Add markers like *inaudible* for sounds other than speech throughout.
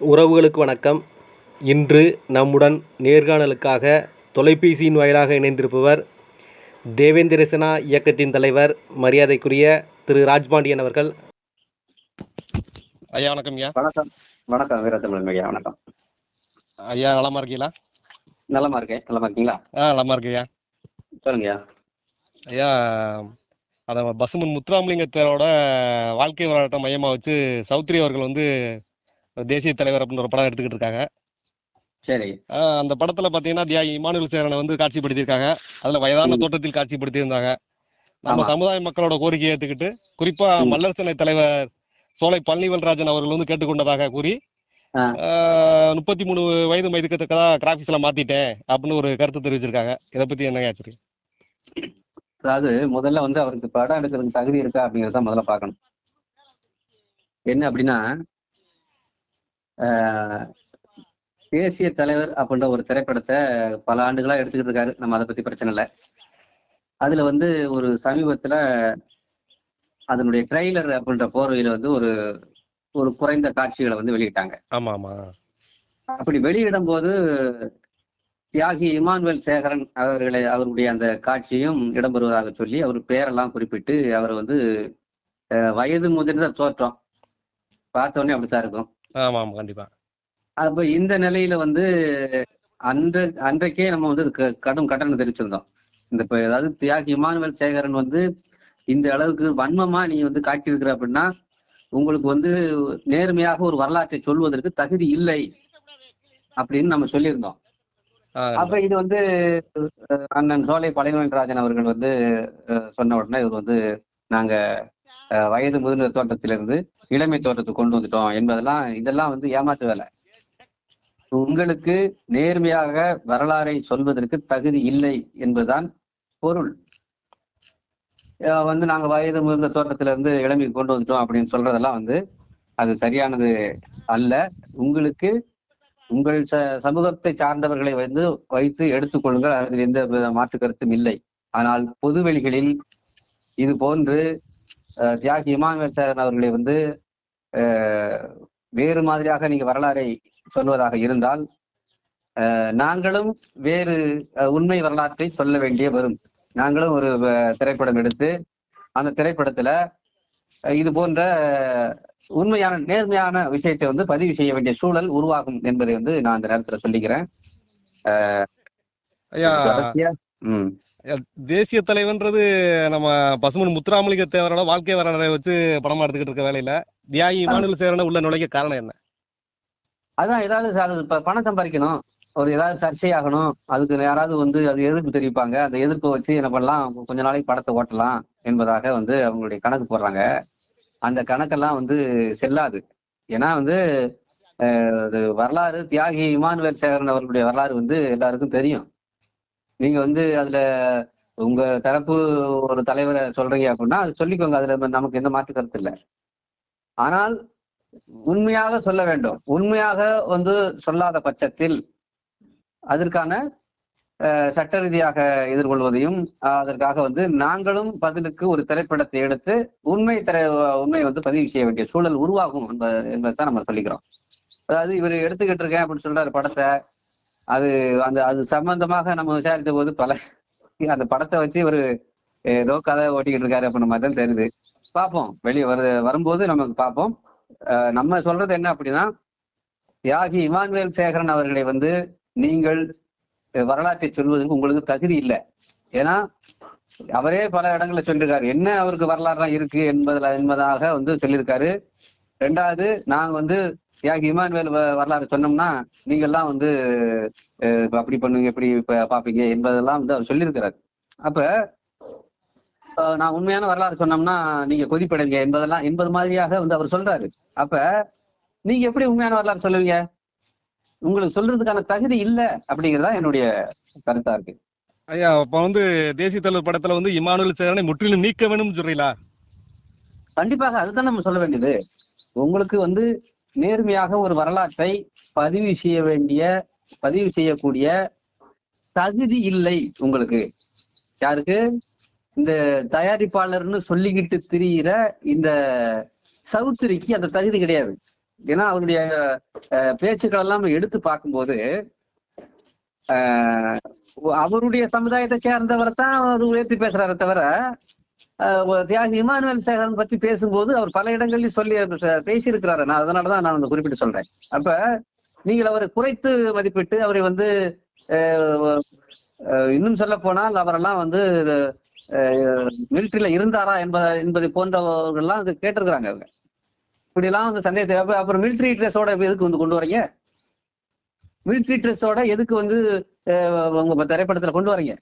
உறவுகளுக்கு வணக்கம். இன்று நம்முடன் நேர்காணலுக்காக தொலைபேசியின் வாயிலாக இணைந்திருப்பவர் தேவேந்திர சேனா இயக்கத்தின் தலைவர் மரியாதைக்குரிய திரு ராஜ்பாண்டியன் அவர்கள். ஐயா வணக்கம் ஐயா. வணக்கம். வணக்கம் வீரத்தமிழன் ஐயா வணக்கம். ஐயா நலமா இருக்கீங்களா? நலமா இருக்கேன். நலமா இருக்கீங்களா? ஆ நலமா இருக்கேயா சொல்லுங்கய்யா ஐயா. அதை பசுமன் முத்துராமலிங்கத்தரோட வாழ்க்கை வரலாற்றை மையமாக வச்சு சௌத்ரி அவர்கள் வந்து தேசிய தலைவர் அப்படின்னு ஒரு படம் எடுத்துக்கிட்டு இருக்காங்க சரி அந்த படத்துல பாத்தீங்கன்னா தியாகி இமானுவேல் சேரனை வந்து காட்சிப்படுத்தியிருக்காங்க அதுல வயதான ம். தோற்றத்தில் காட்சிப்படுத்தியிருந்தாங்க நம்ம. சமுதாய மக்களோட கோரிக்கையை ஏத்துக்கிட்டு குறிப்பா ம். மல்லர் சேனை தலைவர் சோலை பழனிவேல்ராஜன் அவர்கள் வந்து கேட்டுக்கொண்டதாக கூறி. முப்பத்தி மூணு வயது மதிக்கத்தக்கதா கிராபிக்ஸ்ல மாத்திட்டேன் அப்படின்னு ஒரு கருத்து தெரிவிச்சிருக்காங்க இதை பத்தி என்ன ஆச்சு அதாவது முதல்ல வந்து அவருக்கு படம் எடுக்கிறதுக்கு தகுதி இருக்கா அப்படிங்கறத முதல்ல பார்க்கணும் என்ன அப்படின்னா தேசிய தலைவர் அப்படின்ற ஒரு திரைப்படத்தை பல ஆண்டுகளா எடுத்துக்கிட்டு இருக்காரு. நம்ம அதை பத்தி பிரச்சனை இல்லை. அதுல வந்து ஒரு சமீபத்துல அதனுடைய ட்ரெய்லர் அப்படின்ற போர்வையில வந்து ஒரு ஒரு குறைந்த காட்சிகளை வந்து வெளியிட்டாங்க. ஆமா ஆமா அப்படி வெளியிடும் போது தியாகி இமானுவேல் சேகரன் அவர்களை அவருடைய அந்த காட்சியும் இடம்பெறுவதாக சொல்லி அவர் பேரெல்லாம் குறிப்பிட்டு அவர் வந்து வயது முதிர்ந்த தோற்றம். பார்த்த உடனே அப்படித்தான் இருக்கும். ஆமா ஆமா கண்டிப்பா. அப்ப இந்த நிலையில வந்து அன்ற அன்றைக்கே நம்ம வந்து கடும் கட்டணம் தெரிவிச்சிருந்தோம். இந்த இப்ப அதாவது தியாகி இமானுவேல் சேகரன் வந்து இந்த அளவுக்கு வன்மமா நீ வந்து காட்டியிருக்கிற அப்படின்னா உங்களுக்கு வந்து நேர்மையாக ஒரு வரலாற்றை சொல்வதற்கு தகுதி இல்லை அப்படின்னு நம்ம சொல்லியிருந்தோம். அப்ப இது வந்து அண்ணன் சோலை பழனிவேல்ராஜன் அவர்கள் வந்து சொன்ன உடனே இவர் வந்து நாங்க வயது முதிர்ந்த தோட்டத்திலிருந்து இளமை தோட்டத்தை கொண்டு வந்துட்டோம் என்பதெல்லாம் இதெல்லாம் வந்து ஏமாற்று வேலை உங்களுக்கு நேர்மையாக வரலாறை சொல்வதற்கு தகுதி இல்லை என்பதுதான் பொருள். அஹ், வந்து நாங்க வயது முதிர்ந்த தோட்டத்துல இருந்து இளமைக்கு கொண்டு வந்துட்டோம் அப்படின்னு சொல்றதெல்லாம் வந்து அது சரியானது அல்ல. உங்களுக்கு உங்கள் ச சமூகத்தை சார்ந்தவர்களை வந்து வைத்து எடுத்துக்கொள்ளுங்கள் அதில் எந்த வித மாற்று கருத்தும் இல்லை. ஆனால் பொதுவெளிகளில் இது போன்று தியாகி இமானுவேல் சேகரன் அவர்களை வந்து வேறு மாதிரியாக நீங்க வரலாறை சொல்வதாக இருந்தால் நாங்களும் வேறு உண்மை வரலாற்றை சொல்ல வேண்டிய வரும். நாங்களும் ஒரு திரைப்படம் எடுத்து அந்த திரைப்படத்துல இது போன்ற உண்மையான நேர்மையான விஷயத்தை வந்து பதிவு செய்ய வேண்டிய சூழல் உருவாகும் என்பதை வந்து நான் அந்த நேரத்துல சொல்லிக்கிறேன். தேசிய தலைவன்றது நம்ம பசுமன் முத்துராமலிங்க தேவரோட வாழ்க்கை வரலாறை வச்சு படமா எடுத்துக்கிட்டு இருக்க வேலையில. தியாகி இமானுவேல் சேரனை உள்ள நுழைக்க காரணம் என்ன? அதான் ஏதாவது ச- அது இப்ப பணம் சம்பாதிக்கணும். ஒரு ஏதாவது சர்ச்சையாகணும். அதுக்கு யாராவது வந்து அது எதிர்ப்பு தெரிவிப்பாங்க. அந்த எதிர்ப்பை வச்சு என்ன பண்ணலாம்? கொஞ்ச நாளைக்கு படத்தை ஓட்டலாம் என்பதாக வந்து அவங்களுடைய கணக்கு போடுறாங்க. அந்த கணக்கெல்லாம் வந்து செல்லாது. ஏன்னா வந்து வரலாறு தியாகி இமானுவேல் சேகரன் அவர்களுடைய வரலாறு வந்து எல்லாருக்கும் தெரியும். நீங்க வந்து அதுல உங்க தரப்பு ஒரு தலைவரை சொல்றீங்க அப்படின்னா அது சொல்லிக்கோங்க. அதுல நமக்கு எந்த மாற்று கருத்து இல்லை. ஆனால் உண்மையாக சொல்ல வேண்டும். உண்மையாக வந்து சொல்லாத பட்சத்தில் அதற்கான அஹ், சட்ட ரீதியாக எதிர்கொள்வதையும் அஹ், அதற்காக வந்து நாங்களும் பதிலுக்கு ஒரு திரைப்படத்தை எடுத்து உண்மை திரை உண்மை வந்து பதிவு செய்ய வேண்டிய சூழல் உருவாகும் என்பது என்பதைத்தான் நம்ம சொல்லிக்கிறோம். அதாவது இவர் எடுத்துக்கிட்டு இருக்கேன் அப்படின்னு சொல்றாரு படத்தை. அது அந்த அது சம்பந்தமாக நம்ம விசாரித்த போது பல *laughs* அந்த படத்தை வச்சு ஒரு ஏதோ கதை ஓட்டிக்கிட்டு இருக்காரு அப்படின்ற மாதிரி தான் தெரியுது. பார்ப்போம். வெளியே வருது வரும்போது நமக்கு பார்ப்போம். நம்ம சொல்றது என்ன அப்படின்னா தியாகி இமானுவேல் சேகரன் அவர்களை வந்து நீங்கள் வரலாற்றை சொல்வதற்கு உங்களுக்கு தகுதி இல்லை. ஏன்னா அவரே பல இடங்களில் சொல்லியிருக்காரு என்ன அவருக்கு வரலாறுலாம் இருக்கு என்பதில் என்பதாக வந்து சொல்லியிருக்காரு. ரெண்டாவது நாங்க வந்து தியாகி இமானுவேல் வரலாறு சொன்னோம்னா நீங்கெல்லாம் வந்து அஹ், இப்ப அப்படி பண்ணுவீங்க இப்படி இப்ப பாப்பீங்க என்பதெல்லாம் வந்து அவர் சொல்லியிருக்கிறாரு. அப்ப நான் உண்மையான வரலாறு சொன்னோம்னா நீங்க கொதிப்படைங்க என்பதெல்லாம் என்பது மாதிரியாக வந்து அவர் சொல்றாரு. அப்ப நீங்க எப்படி உண்மையான வரலாறு சொல்லுவீங்க? உங்களுக்கு சொல்றதுக்கான தகுதி இல்ல அப்படிங்கறதா என்னுடைய கருத்தா இருக்கு. ஐயா இப்ப வந்து தேசிய தலைவர் படத்துல வந்து இமானுவேல் சேரனை முற்றிலும் நீக்க வேணும்னு சொல்றீங்களா? கண்டிப்பாக அதுதான் நம்ம சொல்ல வேண்டியது. உங்களுக்கு வந்து நேர்மையாக ஒரு வரலாற்றை பதிவு செய்ய வேண்டிய பதிவு செய்யக்கூடிய தகுதி இல்லை உங்களுக்கு. யாருக்கு? இந்த தயாரிப்பாளர்னு சொல்லிக்கிட்டு திரியிற இந்த சவுத்திரிக்கு அந்த தகுதி கிடையாது. ஏன்னா அவருடைய அஹ், பேச்சுக்கள் எல்லாம் எடுத்து பார்க்கும்போது அவருடைய சமுதாயத்தை சேர்ந்தவரை தான் அவர் உயர்த்தி பேசுறாரு தவிர தியாகி இமானுவேல் சேகரன் பத்தி பேசும்போது அவர் பல இடங்களில் சொல்லி பேசியிருக்கிறாரு. நான் அதனாலதான் நான் வந்து குறிப்பிட்டு சொல்றேன். அப்ப நீங்கள் அவரை குறைத்து மதிப்பிட்டு அவரை வந்து அஹ், அஹ், இன்னும் சொல்ல போனால் அவரெல்லாம் வந்து மிலிட்ரியில இருந்தாரா என்பதை என்பதை போன்றவர்கள்லாம் வந்து கேட்டிருக்கிறாங்க அவங்க. இப்படி எல்லாம் வந்து சந்தேகத்தை அப்புறம் மிலிட்டரி ட்ரெஸ்ஸோட எதுக்கு வந்து கொண்டு வரீங்க? மிலிட்டரி ட்ரெஸ்ஸோட எதுக்கு வந்து உங்க திரைப்படத்துல கொண்டு வரீங்க?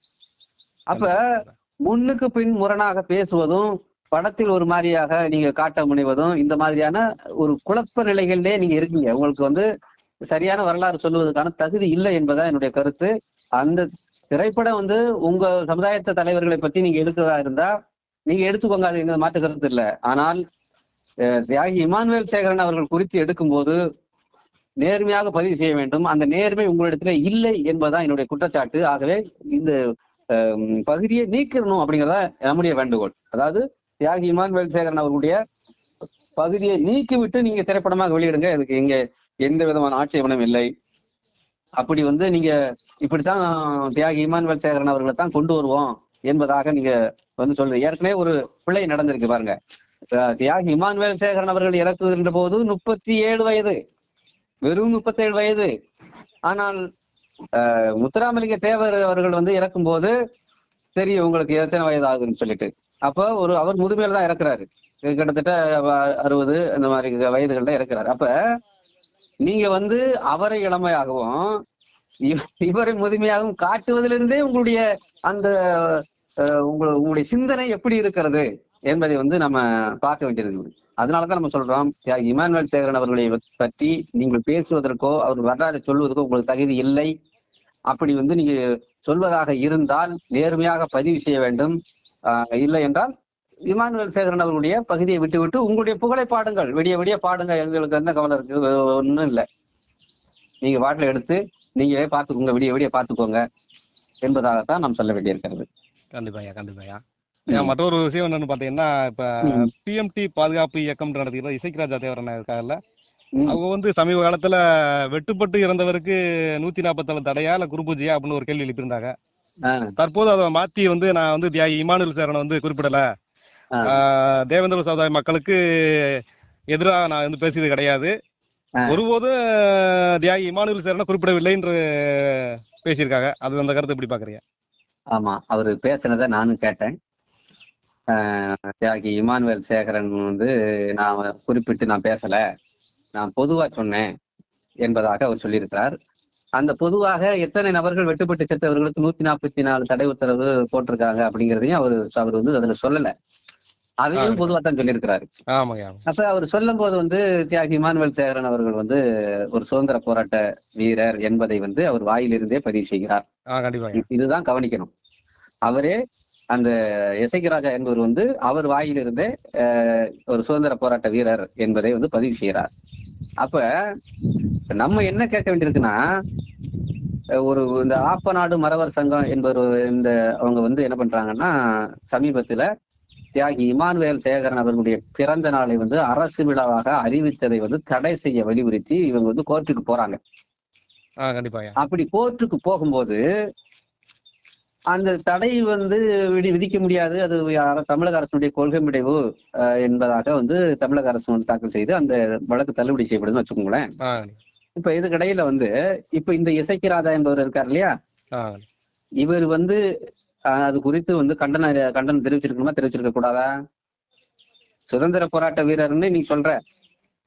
அப்ப முன்னுக்கு பின் முரணாக பேசுவதும் படத்தில் ஒரு மாதிரியாக நீங்க காட்ட முனைவதும் இந்த மாதிரியான ஒரு குழப்ப நிலைகளிலே நீங்க இருக்கீங்க. உங்களுக்கு வந்து சரியான வரலாறு சொல்லுவதற்கான தகுதி இல்லை என்பதா என்னுடைய கருத்து. அந்த திரைப்படம் வந்து உங்க சமுதாயத்த தலைவர்களை பத்தி நீங்க எடுக்கிறதா இருந்தா நீங்க எடுத்துக்கோங்க அது எங்க மாற்று கருத்து இல்லை. ஆனால் தியாகி இமானுவேல் சேகரன் அவர்கள் குறித்து எடுக்கும்போது நேர்மையாக பதிவு செய்ய வேண்டும். அந்த நேர்மை உங்களிடத்துல இல்லை என்பதுதான் என்னுடைய குற்றச்சாட்டு. ஆகவே இந்த பகுதியை நீக்கிடணும் அப்படிங்கிறதா நம்முடைய வேண்டுகோள். அதாவது தியாகி இமான் சேகரன் அவர்களுடைய பகுதியை நீக்கிவிட்டு நீங்க திரைப்படமாக வெளியிடுங்க. இதுக்கு இங்க எந்த விதமான ஆட்சேபனம் இல்லை. அப்படி வந்து நீங்க இப்படித்தான் தியாகி இமான் சேகரன் அவர்களை தான் கொண்டு வருவோம் என்பதாக நீங்க வந்து சொல்றீங்க. ஏற்கனவே ஒரு பிள்ளை நடந்திருக்கு பாருங்க. தியாகி இமானுவேல் சேகரன் அவர்கள் இறக்குகின்ற போது முப்பத்தி ஏழு வயது. வெறும் முப்பத்தேழு வயது. ஆனால் முத்துராமலிங்க தேவர் அவர்கள் வந்து இறக்கும் போது உங்களுக்கு எத்தனை வயது ஆகுதுன்னு சொல்லிட்டு. அப்போ ஒரு அவர் முதுமையில தான் இறக்குறாரு. கிட்டத்தட்ட அறுபது அந்த மாதிரி வயதுகள்ல இறக்குறாரு. அப்ப நீங்க வந்து அவரை இளமையாகவும் இவரை முதுமையாகவும் காட்டுவதிலிருந்தே உங்களுடைய அந்த அஹ், உங்களுடைய சிந்தனை எப்படி இருக்கிறது? என்பதை வந்து நம்ம பார்க்க வேண்டியிருக்கு அதனாலதான் நம்ம சொல்றோம் இமானுவல் சேகரன் அவர்களை பற்றி நீங்கள் பேசுவதற்கோ அவர் வரலாறு சொல்வதற்கோ உங்களுக்கு தகுதி இல்லை. அப்படி வந்து நீங்க சொல்வதாக இருந்தால் நேர்மையாக பதிவு செய்ய வேண்டும். இல்லை என்றால் இமானுவல் சேகரன் அவர்களுடைய பகுதியை விட்டுவிட்டு உங்களுடைய புகழை பாடுங்கள். விடிய விடிய பாடுங்க எங்களுக்கு என்ன கவலை இருக்கு? ஒன்றும் இல்லை. நீங்க வாட்டில் எடுத்து நீங்களே பார்த்துக்கோங்க. விடிய விடிய பார்த்துக்கோங்க. என்பதாகத்தான் நாம் சொல்ல வேண்டியிருக்கிறது. கண்டிப்பாயா கண்டிப்பாயா மற்றொரு விஷயம் என்னன்னு பாத்தீங்கன்னா இப்ப. பிஎம்டி பாதுகாப்பு இயக்கம் நடத்திக்கிற இசைக்கிராஜா தேவரன் இருக்காங்கல்ல. அவங்க வந்து சமீப காலத்துல வெட்டுப்பட்டு இறந்தவருக்கு நூத்தி நாற்பத்தேழு தடையா இல்ல குருபூஜையா அப்படின்னு ஒரு கேள்வி எழுப்பியிருந்தாங்க. தற்போது அதை மாத்தி வந்து நான் வந்து தியாகி இமானுவேல் சேரனை வந்து குறிப்பிடல. தேவேந்திர சமுதாய மக்களுக்கு எதிராக நான் வந்து பேசியது கிடையாது. ஆ. ஒருபோதும் தியாகி இமானுவேல் சேரனை குறிப்பிடவில்லை என்று பேசியிருக்காங்க. அது அந்த கருத்து எப்படி பாக்குறீங்க ஆமா அவரு பேசுனதை நானும் கேட்டேன். தியாகி இமானுவேல் சேகரன் வந்து நான் குறிப்பிட்டு நான் பேசல. நான் பொதுவா சொன்னேன் என்பதாக அவர் சொல்லியிருக்கிறார். அந்த பொதுவாக எத்தனை நபர்கள் வெட்டுப்பட்டு செத்தவர்களுக்கு நூத்தி நாற்பத்தி நாலு தடை உத்தரவு போட்டிருக்காங்க அப்படிங்கிறதையும் அவர் அவர் வந்து அதுல சொல்லல. அதையும். பொதுவா தான் சொல்லியிருக்கிறாரு. அப்ப அவர் சொல்லும் போது வந்து தியாகி இமானுவேல் சேகரன் அவர்கள் வந்து ஒரு சுதந்திர போராட்ட வீரர் என்பதை வந்து அவர் வாயிலிருந்தே பதிவு செய்கிறார். இதுதான் கவனிக்கணும். அவரே அந்த இசைக்கு ராஜா என்பவர் வந்து அவர் வாயிலிருந்தே ஒரு சுதந்திர போராட்ட வீரர் என்பதை வந்து பதிவு செய்கிறார். அப்ப நம்ம என்ன கேட்க வேண்டியிருக்குன்னா ஒரு இந்த ஆப்பநாடு மறவர் சங்கம் என்பவர் இந்த அவங்க வந்து என்ன பண்றாங்கன்னா சமீபத்துல தியாகி இமானுவேல் சேகரன் அவர்களுடைய பிறந்த நாளை வந்து அரசு விழாவாக அறிவித்ததை வந்து தடை செய்ய வலியுறுத்தி இவங்க வந்து கோர்ட்டுக்கு போறாங்க. அப்படி கோர்ட்டுக்கு போகும்போது அந்த தடை வந்து விதி விதிக்க முடியாது. அது தமிழக அரசுடைய கொள்கை முடிவு என்பதாக வந்து தமிழக அரசு வந்து தாக்கல் செய்து அந்த வழக்கு தள்ளுபடி செய்யப்படுதுன்னு வச்சுக்கோங்களேன். இப்ப இதுக்கு இடையில வந்து இப்ப இந்த இசைக்கு ராஜா என்பவர் இருக்கார் இல்லையா? இவர் வந்து அது குறித்து வந்து கண்டன கண்டனம் தெரிவிச்சிருக்கணுமா தெரிவிச்சிருக்க கூடாதா சுதந்திர போராட்ட வீரர்னு நீ சொல்ற.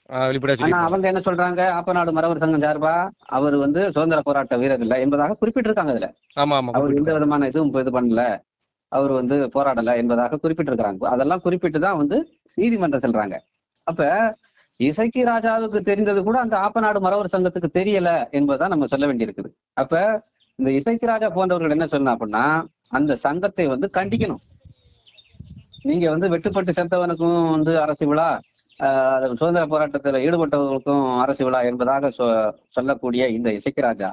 வெளிப்படையா அவங்க என்ன சொல்றாங்க? ஆப்பநாடு மறவர் சங்கம் சார்பா அவர் வந்து சுதந்திர போராட்ட வீரர் இல்ல என்பதாக குறிப்பிட்டிருக்காங்க அதுல. ஆமா ஆமா அவர் எந்த. விதமான இதுவும் இது பண்ணல. அவர் வந்து போராடல என்பதாக குறிப்பிட்டிருக்கிறாங்க. அதெல்லாம் குறிப்பிட்டு தான் வந்து நீதிமன்றம் செல்றாங்க. அப்ப இசைக்கு ராஜாவுக்கு தெரிந்தது கூட அந்த ஆப்பநாடு மறவர் சங்கத்துக்கு தெரியல என்பதுதான் நம்ம சொல்ல வேண்டியிருக்குது. அப்ப இந்த இசைக்கு ராஜா போன்றவர்கள் என்ன சொல்லணும் அப்படின்னா அந்த சங்கத்தை வந்து கண்டிக்கணும். நீங்க வந்து வெட்டுப்பட்டு செத்தவனுக்கும் வந்து அரசு விழா சுதந்திர போராட்டத்தில் ஈடுபட்டவர்களுக்கும் அரசு விழா என்பதாக சொ- சொல்லக்கூடிய இந்த இசைக்கு ராஜா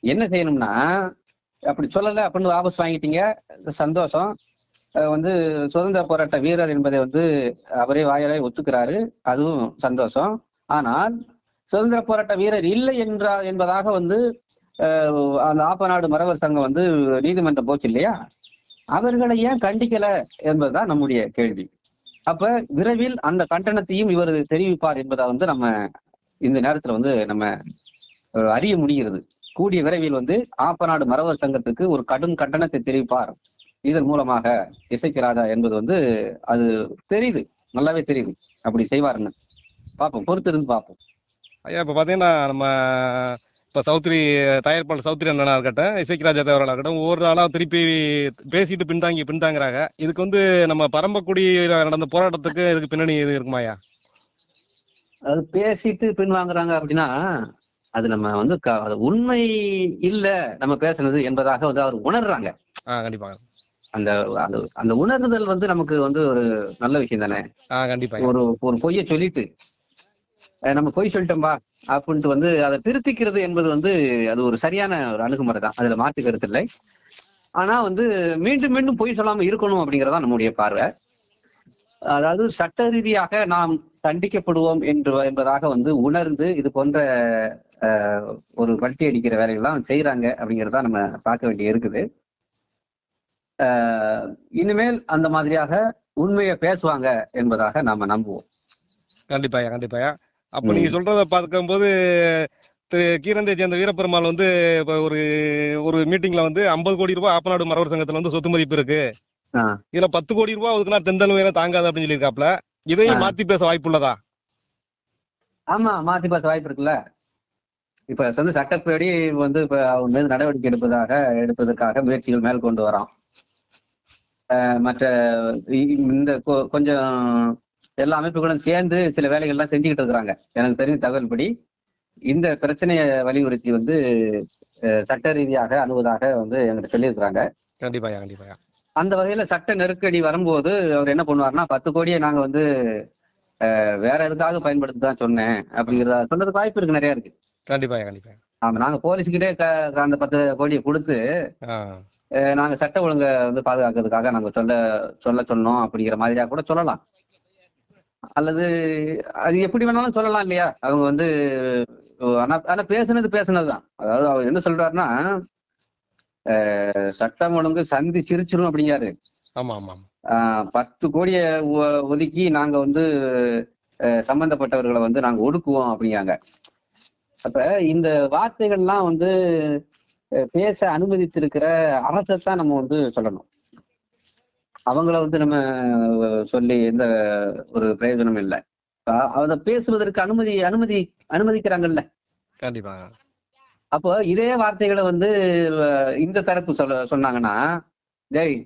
என்ன செய்யணும்னா அப்படி சொல்லலை அப்படின்னு வாபஸ் வாங்கிட்டீங்க சந்தோஷம். அஹ் வந்து சுதந்திர போராட்ட வீரர் என்பதை வந்து அவரே வாயிலே ஒத்துக்கிறாரு அதுவும் சந்தோஷம். ஆனால் சுதந்திர போராட்ட வீரர் இல்லை என்றா என்பதாக வந்து அஹ், அந்த ஆப்பநாடு மறவர் சங்கம் வந்து நீதிமன்றம் போச்சு இல்லையா அவர்களை ஏன் கண்டிக்கல என்பதுதான் நம்முடைய கேள்வி. அப்ப விரைவில் அந்த கண்டனத்தையும் இவர் தெரிவிப்பார் என்பதை வந்து நம்ம இந்த நேரத்துல வந்து நம்ம அறிய முடிகிறது. கூடிய விரைவில் வந்து ஆப்பநாடு மரவர் சங்கத்துக்கு ஒரு கடும் கண்டனத்தை தெரிவிப்பார். இதன் மூலமாக இசைக்கு ராஜா என்பது வந்து அது தெரியுது. நல்லாவே தெரியுது. அப்படி செய்வாருன்னு. பார்ப்போம். பொறுத்து இருந்து பார்ப்போம். ஐயா இப்போ பார்த்தீங்கன்னா நம்ம இப்போ சௌத்ரி தயாரிப்பாளர் சௌத்ரி அண்ணனா இருக்கட்டும் இசைக்கராஜா தேவராக இருக்கட்டும் ஒவ்வொரு நாளாக திருப்பி பேசிட்டு பின்தாங்கி பின்தாங்குறாங்க. இதுக்கு வந்து நம்ம பரம்பக்குடியில் நடந்த போராட்டத்துக்கு இதுக்கு பின்னணி இது இருக்குமாயா அது பேசிட்டு பின் வாங்குறாங்க அப்படின்னா அது நம்ம வந்து உண்மை இல்ல நம்ம பேசுனது என்பதாக வந்து அவர் உணர்றாங்க. கண்டிப்பாங்க அந்த அந்த உணர்தல் வந்து நமக்கு வந்து ஒரு நல்ல விஷயம் தானே? ஆ கண்டிப்பாங்க ஒரு ஒரு பொய்யை சொல்லிட்டு நம்ம பொய் சொல்லிட்டோம்பா அப்படின்ட்டு வந்து அதை திருத்திக்கிறது என்பது வந்து அது ஒரு சரியான ஒரு அணுகுமுறை தான். அதுல மாற்று கருத்து இல்லை. ஆனா வந்து மீண்டும் மீண்டும் பொய் சொல்லாம இருக்கணும் அப்படிங்கறதா நம்முடைய பார்வை. அதாவது சட்ட ரீதியாக நாம் தண்டிக்கப்படுவோம் என்று என்பதாக வந்து உணர்ந்து இது போன்ற ஒரு வட்டி அடிக்கிற வேலைகள்லாம் செய்யறாங்க அப்படிங்கறதா நம்ம பார்க்க வேண்டிய இருக்குது. இனிமேல் அந்த மாதிரியாக உண்மையை பேசுவாங்க என்பதாக நாம நம்புவோம். கண்டிப்பாயா கண்டிப்பாயா அப்போ. நீங்க சொல்றத பார்க்கும்போது திரு கீரந்தை சேர்ந்த வீரப்பெருமாள் வந்து இப்போ ஒரு ஒரு மீட்டிங்ல வந்து ஐம்பது கோடி ரூபாய் ஆப்பநாடு மரவர் சங்கத்துல வந்து சொத்து மதிப்பு இருக்கு. இதுல பத்து கோடி ரூபாய் ஒதுக்குனா தெந்தன்மையில தாங்காது அப்படின்னு சொல்லியிருக்காப்ல இதையும். மாத்தி பேச வாய்ப்பு உள்ளதா ஆமா மாத்தி பேச வாய்ப்பு இருக்குல்ல இப்ப வந்து சட்டப்படி வந்து இப்ப அவன் மீது நடவடிக்கை எடுப்பதாக எடுப்பதற்காக முயற்சிகள் மேல் கொண்டு வரோம் மற்ற இந்த கொஞ்சம் எல்லா அமைப்புகளும் சேர்ந்து சில வேலைகள்லாம் செஞ்சுக்கிட்டு இருக்கிறாங்க. எனக்கு தெரிஞ்ச தகவல்படி இந்த பிரச்சனையை வலியுறுத்தி வந்து சட்ட ரீதியாக அணுவதாக வந்து எங்கிட்ட சொல்லியிருக்கிறாங்க. கண்டிப்பாயா கண்டிப்பாயா அந்த வகையில சட்ட நெருக்கடி வரும்போது அவர் என்ன பண்ணுவாருன்னா பத்து கோடியை நாங்க வந்து வேற எதுக்காக பயன்படுத்தி தான் சொன்னேன் அப்படிங்கிறத சொல்றதுக்கு வாய்ப்பு இருக்கு நிறைய இருக்கு. கண்டிப்பாயா கண்டிப்பாயா ஆமா நாங்க போலீஸ்கிட்டே அந்த பத்து கோடியை கொடுத்து நாங்க சட்ட ஒழுங்கை வந்து பாதுகாக்கிறதுக்காக நாங்க சொல்ல சொல்ல சொன்னோம் அப்படிங்கிற மாதிரியா கூட சொல்லலாம். அல்லது அது எப்படி வேணாலும் சொல்லலாம் இல்லையா? அவங்க வந்து ஆனா ஆனா பேசுனது பேசுனதுதான். அதாவது அவர் என்ன சொல்றாருன்னா சட்டம் ஒழுங்கு சந்தி சிரிச்சிரும் அப்படிங்காரு ஆமா பத்து கோடியை ஒதுக்கி நாங்க வந்து சம்பந்தப்பட்டவர்களை வந்து நாங்க ஒடுக்குவோம் அப்படிங்காங்க அப்ப இந்த வார்த்தைகள்லாம் வந்து பேச அனுமதித்திருக்கிற அரசைத்தான் நம்ம வந்து சொல்லணும். அவங்கள வந்து நம்ம சொல்லி எந்த ஒரு பிரயோஜனமும் இல்லை. அதை பேசுவதற்கு அனுமதி அனுமதி அனுமதிக்கிறாங்கல்ல. கண்டிப்பா. அப்போ இதே வார்த்தைகளை வந்து இந்த தரப்பு சொல்ல சொன்னாங்கன்னா டேய்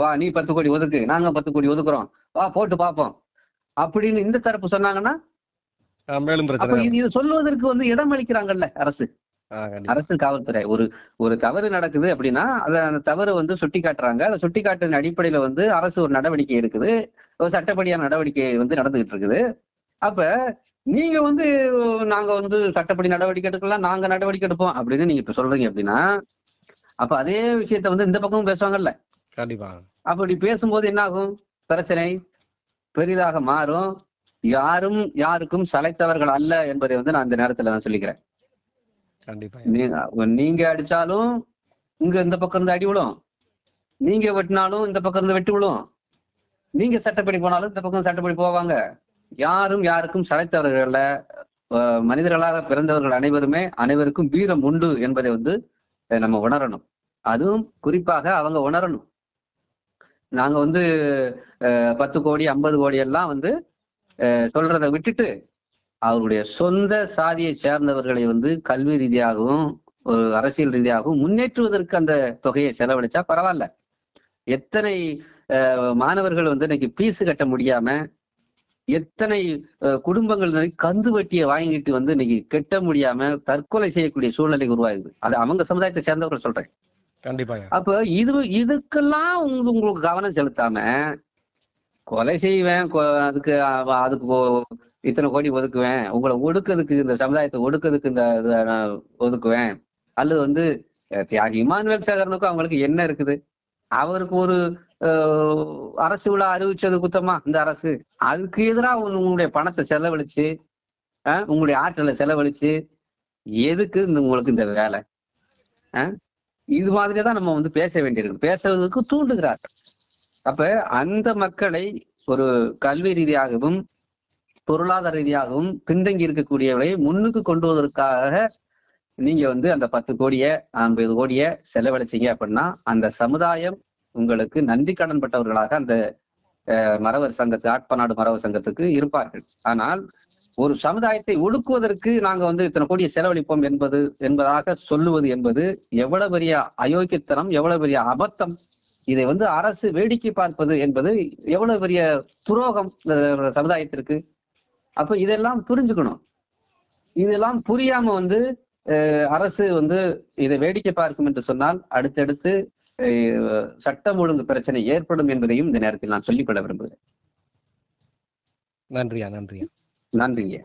வா நீ பத்து கோடி ஒதுக்கு நாங்க பத்து கோடி ஒதுக்குறோம். வா போட்டு பார்ப்போம் அப்படின்னு இந்த தரப்பு சொன்னாங்கன்னா மேலும் சொல்வதற்கு வந்து இடம் அளிக்கிறாங்கல்ல அரசு. அரசு காவல்துறை. ஒரு ஒரு தவறு நடக்குது அப்படின்னா அதை அந்த தவறு வந்து சுட்டி காட்டுறாங்க அதை சுட்டி காட்டுறதின் அடிப்படையில வந்து அரசு ஒரு நடவடிக்கை எடுக்குது. ஒரு சட்டப்படியான நடவடிக்கை வந்து நடந்துகிட்டு இருக்குது அப்ப நீங்க வந்து நாங்க வந்து சட்டப்படி நடவடிக்கை எடுக்கலாம் நாங்க நடவடிக்கை எடுப்போம் அப்படின்னு நீங்க இப்ப சொல்றீங்க அப்படின்னா அப்ப அதே விஷயத்த வந்து இந்த பக்கமும் பேசுவாங்கல்ல. கண்டிப்பா. அப்படி பேசும்போது என்ன ஆகும் பிரச்சனை பெரிதாக மாறும். யாரும் யாருக்கும் சளைத்தவர்கள் அல்ல என்பதை வந்து நான் இந்த நேரத்துல நான் சொல்லிக்கிறேன். கண்டிப்பா நீங்க அடிச்சாலும் இங்க இந்த பக்கம் இருந்து அடி விழும். நீங்க வெட்டினாலும் இந்த பக்கம் இருந்து வெட்டி விழும். நீங்க சட்டப்படி போனாலும் இந்த பக்கம் சட்டப்படி போவாங்க. யாரும் யாருக்கும் சளைத்தவர்கள் மனிதர்களாக பிறந்தவர்கள் அனைவருமே அனைவருக்கும் வீரம் உண்டு என்பதை வந்து நம்ம உணரணும். அதுவும் குறிப்பாக அவங்க உணரணும். நாங்க வந்து அஹ், பத்து கோடி ஐம்பது கோடி எல்லாம் வந்து அஹ், சொல்றதை விட்டுட்டு அவருடைய சொந்த சாதியை சேர்ந்தவர்களை வந்து கல்வி ரீதியாகவும் ஒரு அரசியல் ரீதியாகவும் முன்னேற்றுவதற்கு அந்த தொகையை செலவழிச்சா பரவாயில்ல. எத்தனை மாணவர்கள் வந்து இன்னைக்கு பீஸ் கட்ட முடியாம எத்தனை குடும்பங்கள் கந்து வட்டியை வாங்கிட்டு வந்து இன்னைக்கு கட்ட முடியாம தற்கொலை செய்யக்கூடிய சூழ்நிலை உருவாகுது. அது அவங்க சமுதாயத்தை சேர்ந்தவர்கள் சொல்றேன். கண்டிப்பாங்க. அப்ப இது இதுக்கெல்லாம் உங்க- உங்களுக்கு கவனம் செலுத்தாம கொலை செய்வேன் அதுக்கு அதுக்கு இத்தனை கோடி ஒதுக்குவேன். உங்களை ஒடுக்கிறதுக்கு இந்த சமுதாயத்தை ஒடுக்கிறதுக்கு இந்த இதை நான் ஒதுக்குவேன். அல்லது வந்து தியாகி இமானுவேல் சேகரனுக்கும் அவங்களுக்கு என்ன இருக்குது? அவருக்கு ஒரு அரசு விழா அறிவிச்சது குத்தமா இந்த அரசு? அதுக்கு எதிராக உங்களுடைய பணத்தை செலவழிச்சு உங்களுடைய ஆற்றலை செலவழிச்சு எதுக்கு இந்த உங்களுக்கு இந்த வேலை? இது மாதிரிதான் நம்ம வந்து பேச வேண்டியிருக்கு. பேசுறதுக்கு தூண்டுகிறார் அப்ப அந்த மக்களை ஒரு கல்வி ரீதியாகவும் பொருளாதார ரீதியாகவும் பின்தங்கி இருக்கக்கூடியவரை முன்னுக்கு கொண்டு வருவதற்காக நீங்க வந்து அந்த பத்து கோடிய ஐம்பது கோடிய செலவழிச்சீங்க அப்படின்னா அந்த சமுதாயம் உங்களுக்கு நன்றி கடன் பட்டவர்களாக அந்த அஹ், மறவர் சங்கத்து ஆட்பநாடு மறவர் சங்கத்துக்கு இருப்பார்கள். ஆனால் ஒரு சமுதாயத்தை ஒடுக்குவதற்கு நாங்க வந்து இத்தனை கோடியை செலவழிப்போம் என்பது என்பதாக சொல்லுவது என்பது எவ்வளவு பெரிய அயோக்கியத்தனம் எவ்வளவு பெரிய அபத்தம் இதை வந்து அரசு வேடிக்கை பார்ப்பது என்பது எவ்வளவு பெரிய துரோகம் இந்த சமுதாயத்திற்கு அப்ப இதெல்லாம் புரிஞ்சுக்கணும். இதெல்லாம் புரியாம வந்து அரசு வந்து இதை வேடிக்கை பார்க்கும் என்று சொன்னால் அடுத்தடுத்து சட்டம் ஒழுங்கு பிரச்சனை ஏற்படும் என்பதையும் இந்த நேரத்தில் நான் சொல்லிக்கொள்ள விரும்புகிறேன். நன்றியா நன்றியா? நன்றிங்க.